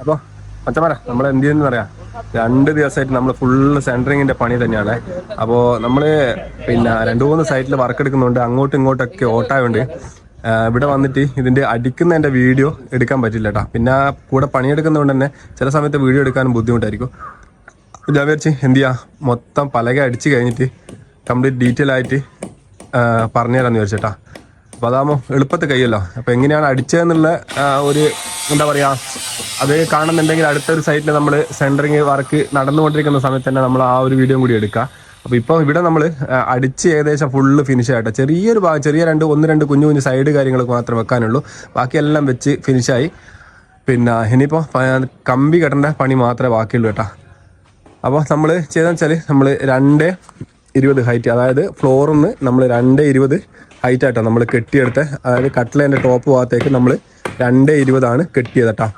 അപ്പോൾ പച്ചമര നമ്മൾ എന്ത് ചെയ്യുന്നു പറയാ? രണ്ട് ദിവസമായിട്ട് നമ്മൾ ഫുള്ള് സെന്ററിങ്ങിന്റെ പണി തന്നെയാണ്. അപ്പോ നമ്മൾ പിന്നെ രണ്ട് മൂന്ന് സൈറ്റിൽ വർക്ക് എടുക്കുന്നുണ്ട്. അങ്ങോട്ടും ഇങ്ങോട്ടൊക്കെ ഓട്ടായുണ്ട് ഇവിടെ വന്നിട്ട് ഇതിന്റെ അടിക്കുന്നതിന്റെ വീഡിയോ എടുക്കാൻ പറ്റില്ല കേട്ടോ പിന്നെ കൂടെ പണിയെടുക്കുന്നതുകൊണ്ട് തന്നെ ചില സമയത്ത് വീഡിയോ എടുക്കാനും ബുദ്ധിമുട്ടായിരിക്കും. ഞാൻ വിചാരിച്ച് എന്ത് ചെയ്യാ? മൊത്തം പലക അടിച്ച് കഴിഞ്ഞിട്ട് കംപ്ലീറ്റ് ഡീറ്റെയിൽ ആയിട്ട് പറഞ്ഞു തരാമെന്ന് വിചാരിച്ചേട്ടാ. അപ്പോൾ അതാകുമ്പോൾ എളുപ്പത്തിൽ കഴിയല്ലോ അപ്പോൾ എങ്ങനെയാണ് അടിച്ചതെന്നുള്ള ഒരു എന്താ പറയുക അത് കാണുന്നുണ്ടെങ്കിൽ അടുത്തൊരു സൈറ്റിൽ നമ്മൾ സെന്ററിങ് വർക്ക് നടന്നുകൊണ്ടിരിക്കുന്ന സമയത്ത് തന്നെ നമ്മൾ ആ ഒരു വീഡിയോ കൂടി എടുക്കുക അപ്പോൾ ഇപ്പോൾ ഇവിടെ നമ്മൾ അടിച്ച് ഏകദേശം ഫുള്ള് ഫിനിഷ് ആയിട്ട്. ചെറിയൊരു ഭാഗം ചെറിയ രണ്ട് ഒന്ന് രണ്ട് കുഞ്ഞു കുഞ്ഞു സൈഡ് കാര്യങ്ങളൊക്കെ മാത്രം വെക്കാനുള്ളൂ. ബാക്കിയെല്ലാം വെച്ച് ഫിനിഷായി പിന്നെ ഇനിയിപ്പോൾ കമ്പി കെട്ടേണ്ട പണി മാത്രമേ ബാക്കിയുള്ളൂ കേട്ടോ. അപ്പോൾ നമ്മൾ ചെയ്തെന്ന് വെച്ചാൽ നമ്മൾ രണ്ട് ഇരുപത് ഹൈറ്റ് അതായത് ഫ്ലോറിൽ നിന്ന് നമ്മൾ രണ്ട് ഇരുപത് ഹൈറ്റ് ആയിട്ടാണ് നമ്മൾ കെട്ടിയെടുത്ത്. അതായത് കട്ടിലേന്റെ ടോപ്പ് ഭാഗത്തേക്ക് നമ്മൾ രണ്ട് ഇരുപതാണ് കെട്ടിയത് കേട്ടോ